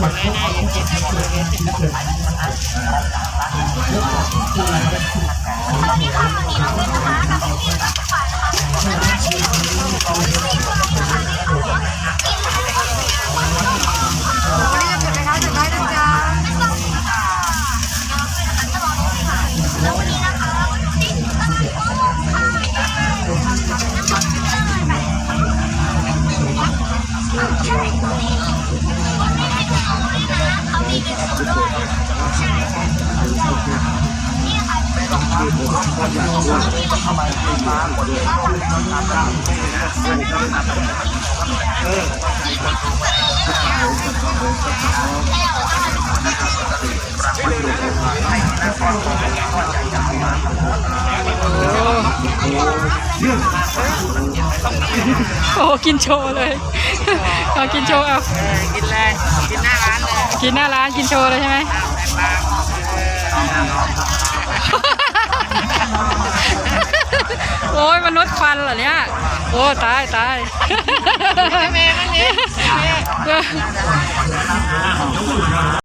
วันนี้จะเก็บไหมคะเก็บไว้ โอ้กินโชว์เลยเอากินโชว์เอากินเลย กินหน้าร้านเลย กินหน้าร้านกินโชว์เลยใช่ไหม อ้ยมนุษย์ฟันเหรอเนี่ย โอ้ตายตายแม่แม่